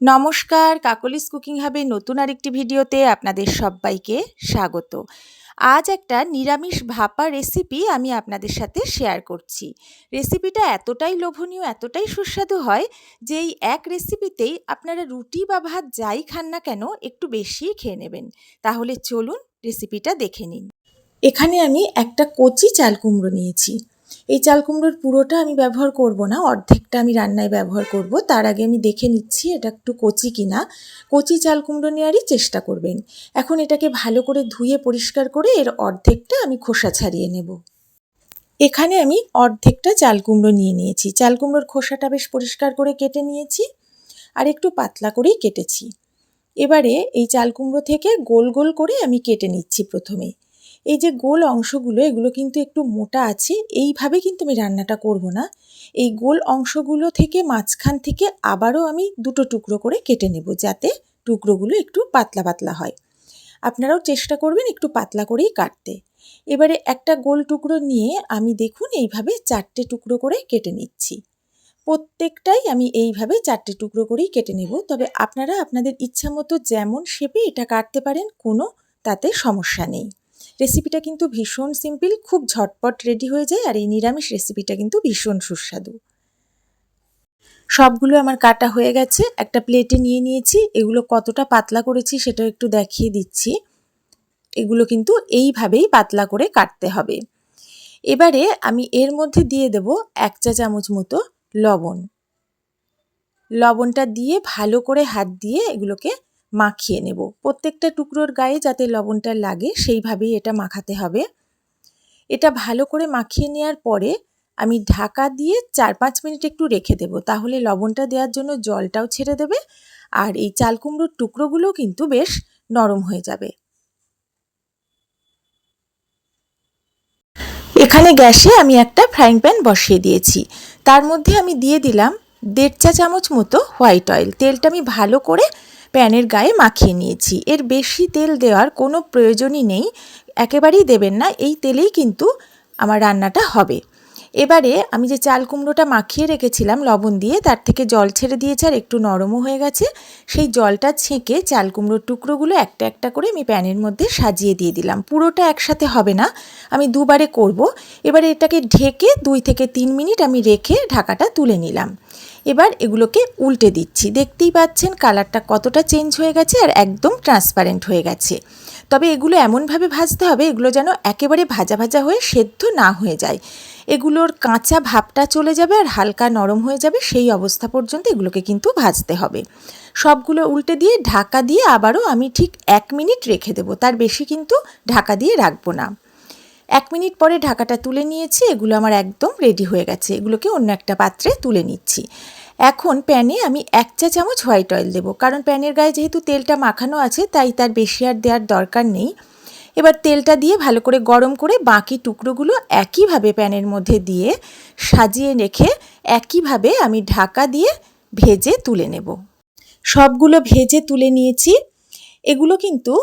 নমস্কার, কাকলিস কুকিং হাবে নতুন আরেকটি ভিডিওতে আপনাদের সবাইকে স্বাগত। আজ একটা নিরামিষ ভাপা রেসিপি আমি আপনাদের সাথে শেয়ার করছি। রেসিপিটা এতটাই লোভনীয়, এতটাই সুস্বাদু হয় যে এই এক রেসিপিতেই আপনারা রুটি বা ভাত যাই খান না কেন একটু বেশিই খেয়ে নেবেন। তাহলে চলুন রেসিপিটা দেখে নিন। এখানে আমি একটা কচি চাল কুমড়ো নিয়েছি। এই চাল কুমড়োর পুরোটা আমি ব্যবহার করব না, অর্ধেকটা আমি রান্নায় ব্যবহার করব, তার আগে আমি দেখে নিচ্ছি এটা একটু কচি কিনা। কচি চাল কুমড়ো নেওয়ারই চেষ্টা করবেন। এখন এটাকে ভালো করে ধুয়ে পরিষ্কার করে এর অর্ধেকটা আমি খোসা ছাড়িয়ে নেব। এখানে আমি অর্ধেকটা চাল কুমড়ো নিয়ে নিয়েছি। চাল কুমড়োর খোসাটা বেশ পরিষ্কার করে কেটে নিয়েছি আর একটু পাতলা করেই কেটেছি। এবারে এই চাল কুমড়ো থেকে গোল গোল করে আমি কেটে নিচ্ছি প্রথমে। এই যে গোল অংশগুলো, এগুলো কিন্তু একটু মোটা আছে, এইভাবে কিন্তু আমি রান্নাটা করব না। এই গোল অংশগুলো থেকে মাঝখান থেকে আবারও আমি দুটো টুকরো করে কেটে নেব যাতে টুকরোগুলো একটু পাতলা পাতলা হয়। আপনারাও চেষ্টা করবেন একটু পাতলা করেই কাটতে। এবারে একটা গোল টুকরো নিয়ে আমি দেখুন এইভাবে চারটে টুকরো করে কেটে নিচ্ছি। প্রত্যেকটাই আমি এইভাবে চারটে টুকরো করেই কেটে নেব, তবে আপনারা আপনাদের ইচ্ছা মতো যেমন শেপে এটা কাটতে পারেন, কোনো তাতে সমস্যা নেই। রেসিপিটা কিন্তু ভীষণ সিম্পল খুব ঝটপট রেডি হয়ে যায় আর এই নিরামিষ রেসিপিটা কিন্তু ভীষণ সুস্বাদু। সবগুলো আমার কাটা হয়ে গেছে, একটা প্লেটে নিয়ে নিয়েছি, এগুলো কতটা পাতলা করেছি সেটা একটু দেখিয়ে দিচ্ছি। এগুলো কিন্তু এইভাবেই পাতলা করে কাটতে হবে। এবারে আমি এর মধ্যে দিয়ে দেব এক চা চামচ মতো লবণ। লবণটা দিয়ে ভালো করে হাত দিয়ে এগুলোকে মাখিয়ে নেব। প্রত্যেকটা টুকরোর গায়ে যাতে লবণটা লাগে, সেইভাবেই এটা মাখাতে হবে। এটা ভালো করে মাখিয়ে নেওয়ার পরে আমি ঢাকা দিয়ে চার পাঁচ মিনিট একটু রেখে দেব। তাহলে লবণটা দেওয়ার জন্য জলটাও ছেড়ে দেবে আর এই চাল কুমড়োর টুকরোগুলো কিন্তু বেশ নরম হয়ে যাবে। এখানে গ্যাসে আমি একটা ফ্রাইং প্যান বসিয়ে দিয়েছি। তার মধ্যে আমি দিয়ে দিলাম দেড় চা চামচ মতো হোয়াইট অয়েল। তেলটা আমি ভালো করে প্যানের গায়ে মাখিয়ে নিয়েছি। এর বেশি তেল দেওয়ার কোনো প্রয়োজনই নেই। একেবারেই দেবেন না, এই তেলেই কিন্তু আমার রান্নাটা হবে। এবারে আমি যে চাল কুমড়োটা মাখিয়ে রেখেছিলাম লবণ দিয়ে, তার থেকে জল ছেড়ে দিয়েছে আর একটু নরমও হয়ে গেছে। সেই জলটা ছেঁকে চাল কুমড়োর টুকরোগুলো একটা একটা করে আমি প্যানের মধ্যে সাজিয়ে দিয়ে দিলাম। পুরোটা একসাথে হবে না, আমি দুবারে করব। এবারে এটাকে ঢেকে দুই থেকে তিন মিনিট আমি রেখে ঢাকাটা তুলে নিলাম। এবার এগুলোকে উল্টে দিচ্ছি। দেখতেই পাচ্ছেন কালারটা কতটা চেঞ্জ হয়ে গেছে আর একদম ট্রান্সপারেন্ট হয়ে গেছে। তবে এগুলো এমনভাবে ভাজতে হবে, এগুলো যেন একেবারে ভাজা ভাজা হয়ে সেদ্ধ না হয়ে যায়। এগুলোর কাঁচা ভাবটা চলে যাবে আর হালকা নরম হয়ে যাবে, সেই অবস্থা পর্যন্ত এগুলোকে কিন্তু ভাজতে হবে। সবগুলো উল্টে দিয়ে ঢাকা দিয়ে আবারও আমি ঠিক এক মিনিট রেখে দেবো, তার বেশি কিন্তু ঢাকা দিয়ে রাখব না। এক মিনিট পরে ঢাকাটা তুলে নিয়েছি, এগুলো আমার একদম রেডি হয়ে গেছে। এগুলোকে অন্য একটা পাত্রে তুলে নিচ্ছি। এখন প্যানে আমি এক চা চামচ হোয়াইট অয়েল দেবো। কারণ প্যানের গায়ে যেহেতু তেলটা মাখানো আছে, তাই তার বেশি আর দেওয়ার দরকার নেই। এবার তেলটা দিয়ে ভালো করে গরম করে বাকি টুকরোগুলো একইভাবে প্যানের মধ্যে দিয়ে সাজিয়ে রেখে একইভাবে আমি ঢাকা দিয়ে ভেজে তুলে নেব। সবগুলো ভেজে তুলে নিয়েছি। এগুলো কিন্তু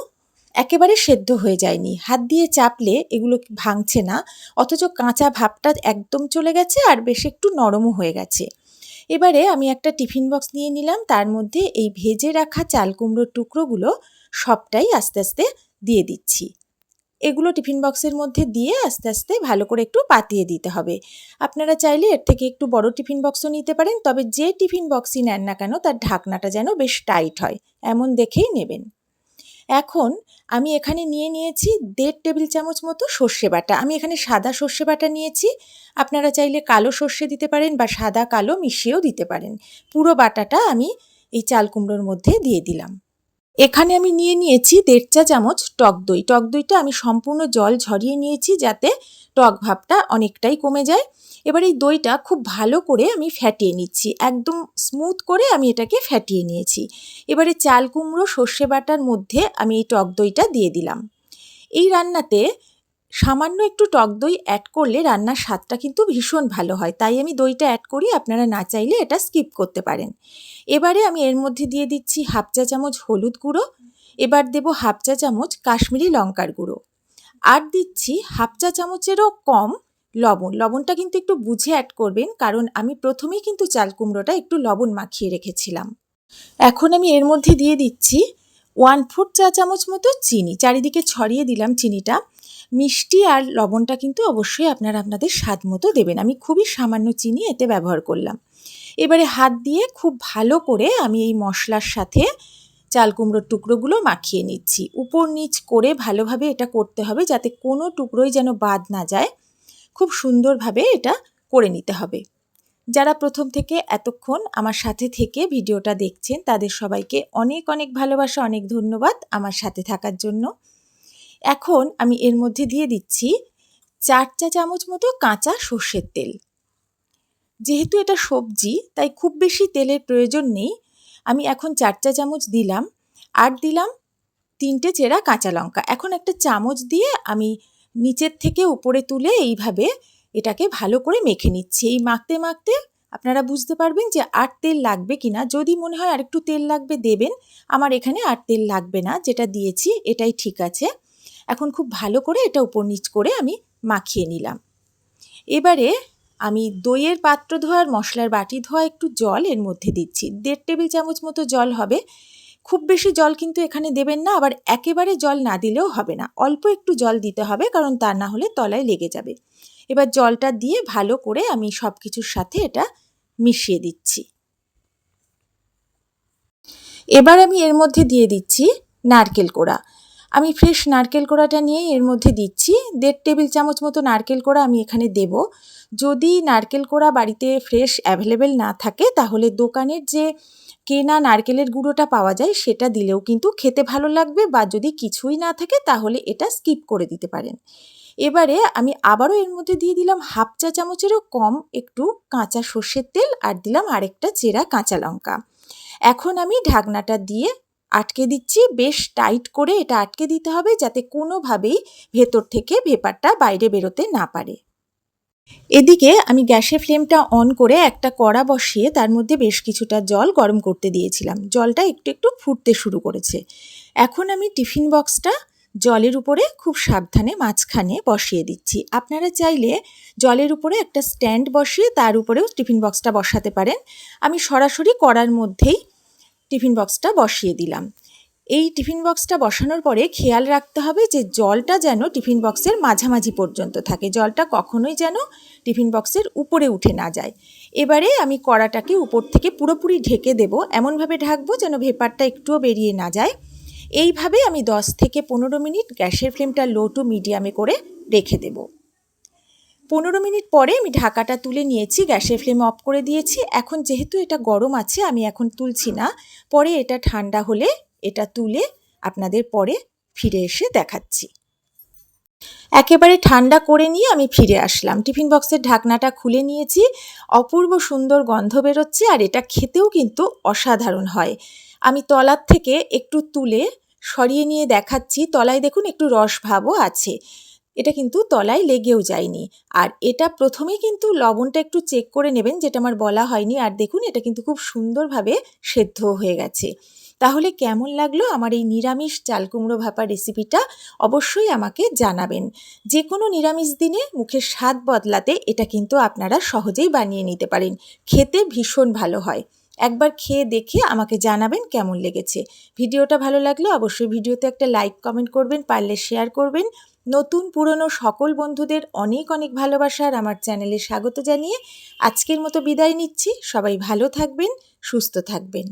একেবারে সেদ্ধ হয়ে যায়নি। হাত দিয়ে চাপলে এগুলো ভাঙছে না, অথচ কাঁচা ভাবটা একদম চলে গেছে আর বেশ একটু নরমও হয়ে গেছে। এবারে আমি একটা টিফিন বক্স নিয়ে নিলাম, তার মধ্যে এই ভেজে রাখা চাল কুমড়োর টুকরোগুলো সবটাই আস্তে আস্তে দিয়ে দিচ্ছি। এগুলো টিফিন বক্সের মধ্যে দিয়ে আস্তে আস্তে ভালো করে একটু পাতিয়ে দিতে হবে। আপনারা চাইলে এর থেকে একটু বড় টিফিন বক্সও নিতে পারেন, তবে যে টিফিন বক্সই নেন না কেন, তার ঢাকনাটা যেন বেশ টাইট হয়, এমন দেখেই নেবেন। এখন আমি এখানে নিয়ে নিয়েছি দেড় টেবিল চামচ মতো সর্ষে বাটা। আমি এখানে সাদা সর্ষে বাটা নিয়েছি। আপনারা চাইলে কালো সর্ষে দিতে পারেন বা সাদা কালো মিশিয়েও দিতে পারেন। পুরো বাটাটা আমি এই চাল কুমড়োর মধ্যে দিয়ে দিলাম। এখানে আমি নিয়ে নিয়েছি দেড় চা চামচ টক দই। টক দইটা আমি সম্পূর্ণ জল ঝরিয়ে নিয়েছি যাতে টক ভাবটা অনেকটাই কমে যায়। এবার এই দইটা খুব ভালো করে আমি ফ্যাটিয়ে নিচ্ছি। একদম স্মুথ করে আমি এটাকে ফ্যাটিয়ে নিয়েছি। এবারে চাল কুমড়ো, সর্ষে বাটার মধ্যে আমি এই টক দইটা দিয়ে দিলাম। এই রান্নাতে সামান্য একটু টক দই অ্যাড করলে রান্নার স্বাদটা কিন্তু ভীষণ ভালো হয়। তাই আমি দইটা অ্যাড করি, আপনারা না চাইলে এটা স্কিপ করতে পারেন। এবারে আমি এর মধ্যে দিয়ে দিচ্ছি হাফ চা চামচ হলুদ গুঁড়ো, এবার দেব হাফ চা চামচ কাশ্মীরি লঙ্কার গুঁড়ো। আর দিচ্ছি হাফ চা চামচেরও কম লবণ। লবণটা কিন্তু একটু বুঝে অ্যাড করবেন, কারণ আমি প্রথমেই কিন্তু চাল কুমড়োটা একটু লবণ মাখিয়ে রেখেছিলাম। এখন আমি এর মধ্যে দিয়ে দিচ্ছি ওয়ান ফুট চা চামচ মতো চিনি। চারিদিকে ছড়িয়ে দিলাম চিনিটা। মিষ্টি আর লবণটা কিন্তু অবশ্যই আপনারা আপনাদের স্বাদ মতো দেবেন। আমি খুবই সামান্য চিনি এতে ব্যবহার করলাম। এবারে হাত দিয়ে খুব ভালো করে আমি এই মশলার সাথে চাল কুমড়োর টুকরোগুলো মাখিয়ে নিচ্ছি। উপর নিচ করে ভালোভাবে এটা করতে হবে যাতে কোনো টুকরোই যেন বাদ না যায়। খুব সুন্দরভাবে এটা করে নিতে হবে। যারা প্রথম থেকে এতক্ষণ আমার সাথে থেকে ভিডিওটা দেখছেন, তাদের সবাইকে অনেক অনেক ভালোবাসা, অনেক ধন্যবাদ আমার সাথে থাকার জন্য। এখন আমি এর মধ্যে দিয়ে দিচ্ছি চার চা চামচ মতো কাঁচা সর্ষের তেল। যেহেতু এটা সবজি, তাই খুব বেশি তেলের প্রয়োজন নেই। আমি এখন চার চা চামচ দিলাম, আর দিলাম তিনটে চেরা কাঁচা লঙ্কা। এখন একটা চামচ দিয়ে আমি নিচের থেকে উপরে তুলে এইভাবে এটাকে ভালো করে মেখে নিচ্ছি। এই মাখতে মাখতে আপনারা বুঝতে পারবেন যে আর তেল লাগবে কি না যদি মনে হয় আরেকটু তেল লাগবে, দেবেন। আমার এখানে আর তেল লাগবে না, যেটা দিয়েছি এটাই ঠিক আছে। এখন খুব ভালো করে এটা উপর নিচ করে আমি মাখিয়ে নিলাম। এবারে আমি দইয়ের পাত্র ধোয়ার মশলার বাটি ধোয়া একটু জল এর মধ্যে দিচ্ছি। দেড় টেবিল চামচ মতো জল হবে। খুব বেশি জল কিন্তু এখানে দেবেন না, আবার একেবারে জল না দিলেও হবে না। অল্প একটু জল দিতে হবে, কারণ তা না হলে তলায় লেগে যাবে। এবার জলটা দিয়ে ভালো করে আমি সব কিছুর সাথে এটা মিশিয়ে দিচ্ছি। এবার আমি এর মধ্যে দিয়ে দিচ্ছি নারকেল কোড়া। আমি ফ্রেশ নারকেল কোড়াটা নিয়ে এর মধ্যে দিচ্ছি। দেড় টেবিল চামচ মতো নারকেল কোড়া আমি এখানে দেব। যদি নারকেল কোড়া বাড়িতে ফ্রেশ অ্যাভেলেবেল না থাকে, তাহলে দোকানের যে কেনা নারকেলের গুঁড়োটা পাওয়া যায়, সেটা দিলেও কিন্তু খেতে ভালো লাগবে বা যদি কিছুই না থাকে, তাহলে এটা স্কিপ করে দিতে পারেন। এবারে আমি আবারও এর মধ্যে দিয়ে দিলাম হাফ চা চামচেরও কম একটু কাঁচা সর্ষের তেল আর দিলাম আরেকটা চেরা কাঁচা লঙ্কা। এখন আমি ঢাকনাটা দিয়ে আটকে দিচ্ছি, বেশ টাইট করে এটা আটকে দিতে হবে যাতে কোনোভাবেই ভেতর থেকে ভেপারটা বাইরে বেরোতে না পারে। এদিকে আমি গ্যাসের ফ্লেমটা অন করে একটা কড়া বসিয়ে তার মধ্যে বেশ কিছুটা জল গরম করতে দিয়েছিলাম। জলটা একটু একটু ফুটতে শুরু করেছে। এখন আমি টিফিন বক্সটা জলের উপরে খুব সাবধানে মাঝখানে বসিয়ে দিচ্ছি। আপনারা চাইলে জলের উপরে একটা স্ট্যান্ড বসিয়ে তার উপরেও টিফিন বক্সটা বসাতে পারেন। আমি সরাসরি কড়ার মধ্যেই টিফিন বক্সটা বসিয়ে দিলাম। এই টিফিন বক্সটা বসানোর পরে খেয়াল রাখতে হবে যে জলটা যেন টিফিন বক্সের মাঝামাঝি পর্যন্ত থাকে। জলটা কখনোই যেন টিফিন বক্সের উপরে উঠে না যায়। এবারে আমি কড়াটাকে উপর থেকে পুরোপুরি ঢেকে দেব। এমনভাবে ঢাকবো যেন ভেপারটা একটুও বেরিয়ে না যায়। এইভাবে আমি 10 থেকে পনেরো মিনিট গ্যাসের ফ্লেমটা লো টু মিডিয়ামে করে রেখে দেব। পনেরো মিনিট পরে আমি ঢাকাটা তুলে নিয়েছি, গ্যাসের ফ্লেম অফ করে দিয়েছি। এখন যেহেতু এটা গরম আছে, আমি এখন তুলছি না। পরে এটা ঠান্ডা হলে এটা তুলে আপনাদের পরে ফিরে এসে দেখাচ্ছি। একেবারে ঠান্ডা করে নিয়ে আমি ফিরে আসলাম। টিফিন বক্সের ঢাকনাটা খুলে নিয়েছি, অপূর্ব সুন্দর গন্ধ বেরোচ্ছে আর এটা খেতেও কিন্তু অসাধারণ হয়। আমি তলার থেকে একটু তুলে সরিয়ে নিয়ে দেখাচ্ছি। তলায় দেখুন একটু রস ভাবও আছে। এটা কিন্তু তলায় লেগেও যায়নি। আর এটা প্রথমেই কিন্তু লবণটা একটু চেক করে নেবেন, যেটা আমার বলা হয়নি। আর দেখুন, এটা কিন্তু খুব সুন্দরভাবে সেদ্ধ হয়ে গেছে। তাহলে কেমন লাগল আমার এই নিরামিষ চাল কুমড়ো ভাপা রেসিপিটা? অবশ্যই আমাকে জানাবেন। যে কোনো নিরামিষ দিনে মুখের স্বাদ বদলাতে এটা কিন্তু আপনারা সহজেই বানিয়ে নিতে পারেন। খেতে ভীষণ ভালো হয়। একবার খেয়ে দেখে আমাকে জানাবেন কেমন লেগেছে। ভিডিওটা ভালো লাগলে অবশ্যই ভিডিওতে একটা লাইক কমেন্ট করবেন, পারলে শেয়ার করবেন। নতুন পুরনো সকল বন্ধুদের অনেক অনেক ভালোবাসার আমার চ্যানেলে স্বাগত জানিয়ে আজকের মতো বিদায় নিচ্ছি। সবাই ভালো থাকবেন, সুস্থ থাকবেন।